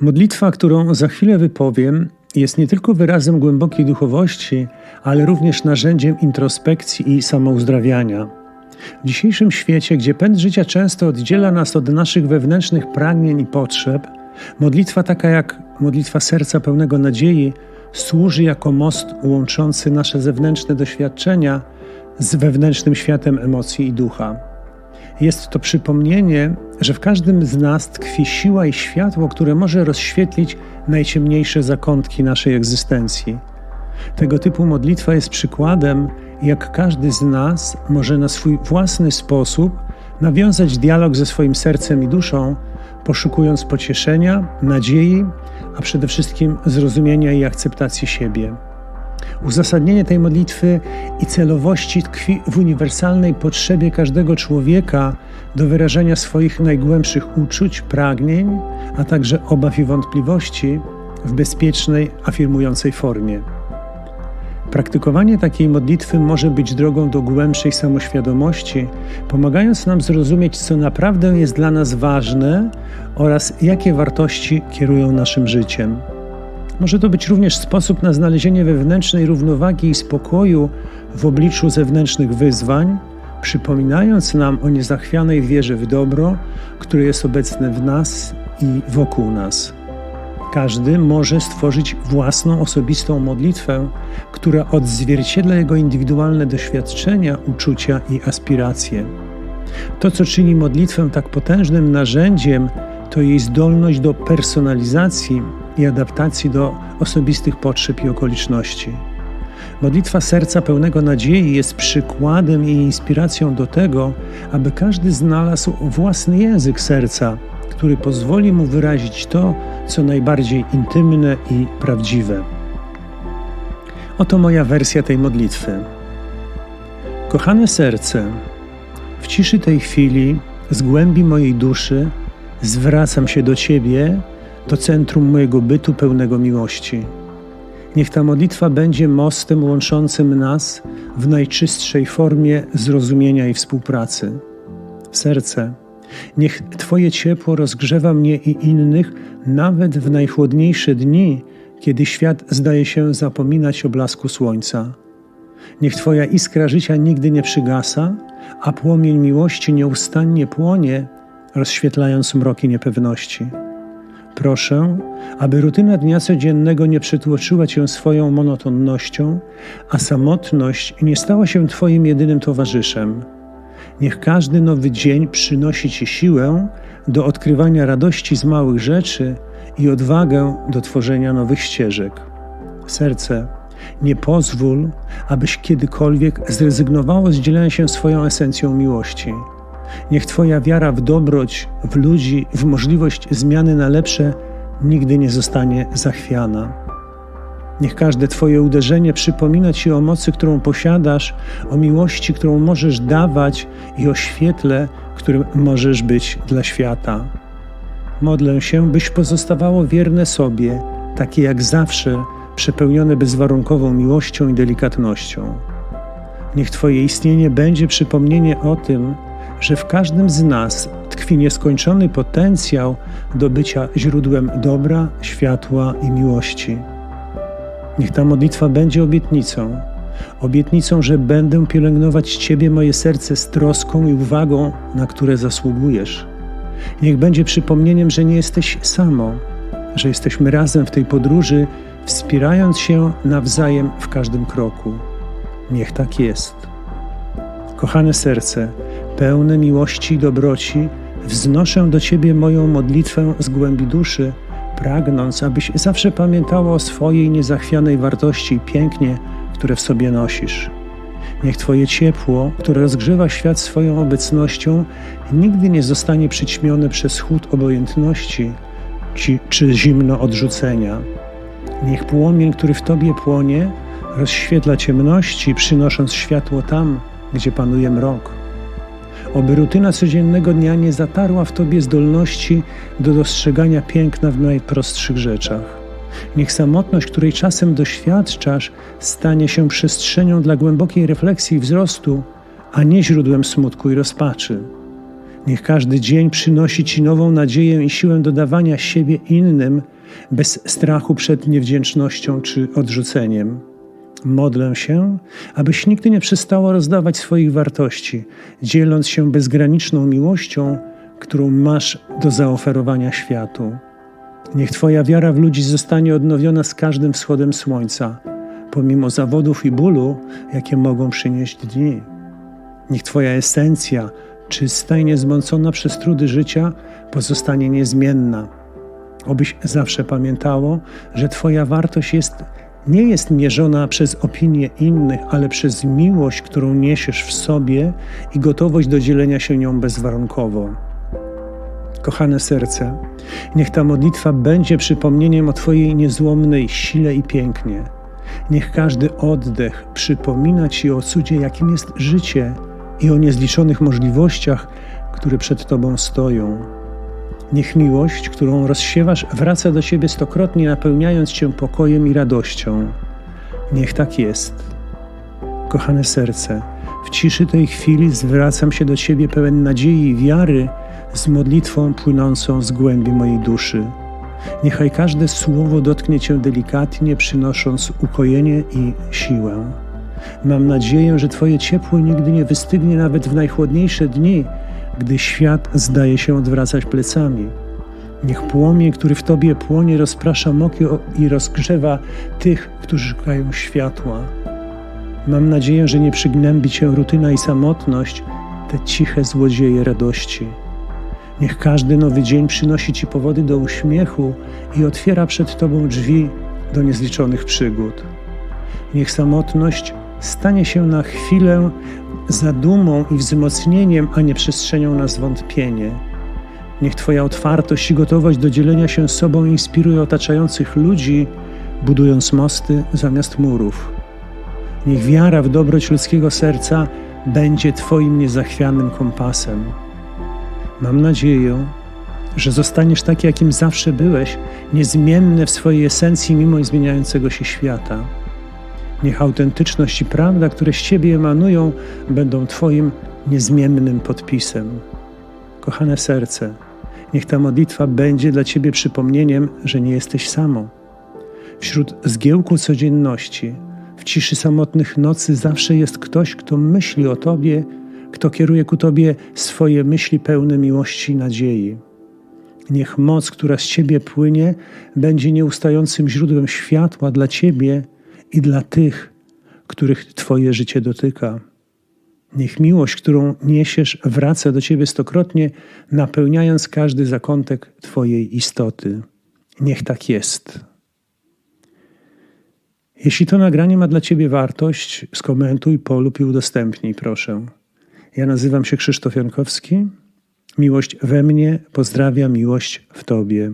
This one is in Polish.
Modlitwa, którą za chwilę wypowiem, jest nie tylko wyrazem głębokiej duchowości, ale również narzędziem introspekcji i samouzdrawiania. W dzisiejszym świecie, gdzie pęd życia często oddziela nas od naszych wewnętrznych pragnień i potrzeb, modlitwa taka jak modlitwa serca pełnego nadziei służy jako most łączący nasze zewnętrzne doświadczenia z wewnętrznym światem emocji i ducha. Jest to przypomnienie, że w każdym z nas tkwi siła i światło, które może rozświetlić najciemniejsze zakątki naszej egzystencji. Tego typu modlitwa jest przykładem, jak każdy z nas może na swój własny sposób nawiązać dialog ze swoim sercem i duszą, poszukując pocieszenia, nadziei, a przede wszystkim zrozumienia i akceptacji siebie. Uzasadnienie tej modlitwy i celowości tkwi w uniwersalnej potrzebie każdego człowieka do wyrażenia swoich najgłębszych uczuć, pragnień, a także obaw i wątpliwości w bezpiecznej, afirmującej formie. Praktykowanie takiej modlitwy może być drogą do głębszej samoświadomości, pomagając nam zrozumieć, co naprawdę jest dla nas ważne oraz jakie wartości kierują naszym życiem. Może to być również sposób na znalezienie wewnętrznej równowagi i spokoju w obliczu zewnętrznych wyzwań, przypominając nam o niezachwianej wierze w dobro, które jest obecne w nas i wokół nas. Każdy może stworzyć własną osobistą modlitwę, która odzwierciedla jego indywidualne doświadczenia, uczucia i aspiracje. To, co czyni modlitwę tak potężnym narzędziem, to jej zdolność do personalizacji i adaptacji do osobistych potrzeb i okoliczności. Modlitwa serca pełnego nadziei jest przykładem i inspiracją do tego, aby każdy znalazł własny język serca, który pozwoli mu wyrazić to, co najbardziej intymne i prawdziwe. Oto moja wersja tej modlitwy. Kochane serce, w ciszy tej chwili, z głębi mojej duszy, zwracam się do Ciebie, do centrum mojego bytu pełnego miłości. Niech ta modlitwa będzie mostem łączącym nas w najczystszej formie zrozumienia i współpracy. Serce, niech Twoje ciepło rozgrzewa mnie i innych nawet w najchłodniejsze dni, kiedy świat zdaje się zapominać o blasku słońca. Niech Twoja iskra życia nigdy nie przygasa, a płomień miłości nieustannie płonie, rozświetlając mroki niepewności. Proszę, aby rutyna dnia codziennego nie przytłoczyła Cię swoją monotonnością, a samotność nie stała się Twoim jedynym towarzyszem. Niech każdy nowy dzień przynosi Ci siłę do odkrywania radości z małych rzeczy i odwagę do tworzenia nowych ścieżek. Serce, nie pozwól, abyś kiedykolwiek zrezygnowało z dzielenia się swoją esencją miłości. Niech Twoja wiara w dobroć, w ludzi, w możliwość zmiany na lepsze nigdy nie zostanie zachwiana. Niech każde Twoje uderzenie przypomina Ci o mocy, którą posiadasz, o miłości, którą możesz dawać i o świetle, którym możesz być dla świata. Modlę się, byś pozostawało wierne sobie, takie jak zawsze, przepełnione bezwarunkową miłością i delikatnością. Niech Twoje istnienie będzie przypomnienie o tym, że w każdym z nas tkwi nieskończony potencjał do bycia źródłem dobra, światła i miłości. Niech ta modlitwa będzie obietnicą, obietnicą, że będę pielęgnować Ciebie, moje serce, z troską i uwagą, na które zasługujesz. Niech będzie przypomnieniem, że nie jesteś samo, że jesteśmy razem w tej podróży, wspierając się nawzajem w każdym kroku. Niech tak jest. Kochane serce, pełne miłości i dobroci, wznoszę do Ciebie moją modlitwę z głębi duszy, pragnąc, abyś zawsze pamiętała o swojej niezachwianej wartości i pięknie, które w sobie nosisz. Niech Twoje ciepło, które rozgrzewa świat swoją obecnością, nigdy nie zostanie przyćmione przez chłód obojętności czy, czy zimno odrzucenia. Niech płomień, który w Tobie płonie, rozświetla ciemności, przynosząc światło tam, gdzie panuje mrok. Oby rutyna codziennego dnia nie zatarła w Tobie zdolności do dostrzegania piękna w najprostszych rzeczach. Niech samotność, której czasem doświadczasz, stanie się przestrzenią dla głębokiej refleksji i wzrostu, a nie źródłem smutku i rozpaczy. Niech każdy dzień przynosi Ci nową nadzieję i siłę dodawania siebie innym, bez strachu przed niewdzięcznością czy odrzuceniem. Modlę się, abyś nigdy nie przestało rozdawać swoich wartości, dzieląc się bezgraniczną miłością, którą masz do zaoferowania światu. Niech Twoja wiara w ludzi zostanie odnowiona z każdym wschodem słońca, pomimo zawodów i bólu, jakie mogą przynieść dni. Niech Twoja esencja, czysta i niezmącona przez trudy życia, pozostanie niezmienna. Obyś zawsze pamiętało, że Twoja wartość jest, nie jest mierzona przez opinie innych, ale przez miłość, którą niesiesz w sobie i gotowość do dzielenia się nią bezwarunkowo. Kochane serce, niech ta modlitwa będzie przypomnieniem o Twojej niezłomnej sile i pięknie. Niech każdy oddech przypomina Ci o cudzie, jakim jest życie i o niezliczonych możliwościach, które przed Tobą stoją. Niech miłość, którą rozsiewasz, wraca do Ciebie stokrotnie, napełniając Cię pokojem i radością. Niech tak jest. Kochane serce, w ciszy tej chwili zwracam się do Ciebie pełen nadziei i wiary z modlitwą płynącą z głębi mojej duszy. Niechaj każde słowo dotknie Cię delikatnie, przynosząc ukojenie i siłę. Mam nadzieję, że Twoje ciepło nigdy nie wystygnie nawet w najchłodniejsze dni, gdy świat zdaje się odwracać plecami. Niech płomień, który w Tobie płonie, rozprasza moki i rozgrzewa tych, którzy szukają światła. Mam nadzieję, że nie przygnębi Cię rutyna i samotność, te ciche złodzieje radości. Niech każdy nowy dzień przynosi Ci powody do uśmiechu i otwiera przed Tobą drzwi do niezliczonych przygód. Niech samotność stanie się na chwilę zadumą i wzmocnieniem, a nie przestrzenią na zwątpienie. Niech Twoja otwartość i gotowość do dzielenia się sobą inspiruje otaczających ludzi, budując mosty zamiast murów. Niech wiara w dobroć ludzkiego serca będzie Twoim niezachwianym kompasem. Mam nadzieję, że zostaniesz taki, jakim zawsze byłeś, niezmienny w swojej esencji mimo zmieniającego się świata. Niech autentyczność i prawda, które z Ciebie emanują, będą Twoim niezmiennym podpisem. Kochane serce, niech ta modlitwa będzie dla Ciebie przypomnieniem, że nie jesteś samą. Wśród zgiełku codzienności, w ciszy samotnych nocy zawsze jest ktoś, kto myśli o Tobie, kto kieruje ku Tobie swoje myśli pełne miłości i nadziei. Niech moc, która z Ciebie płynie, będzie nieustającym źródłem światła dla Ciebie i dla tych, których Twoje życie dotyka. Niech miłość, którą niesiesz, wraca do Ciebie stokrotnie, napełniając każdy zakątek Twojej istoty. Niech tak jest. Jeśli to nagranie ma dla Ciebie wartość, skomentuj, polub i udostępnij, proszę. Ja nazywam się Krzysztof Jankowski. Miłość we mnie pozdrawia miłość w Tobie.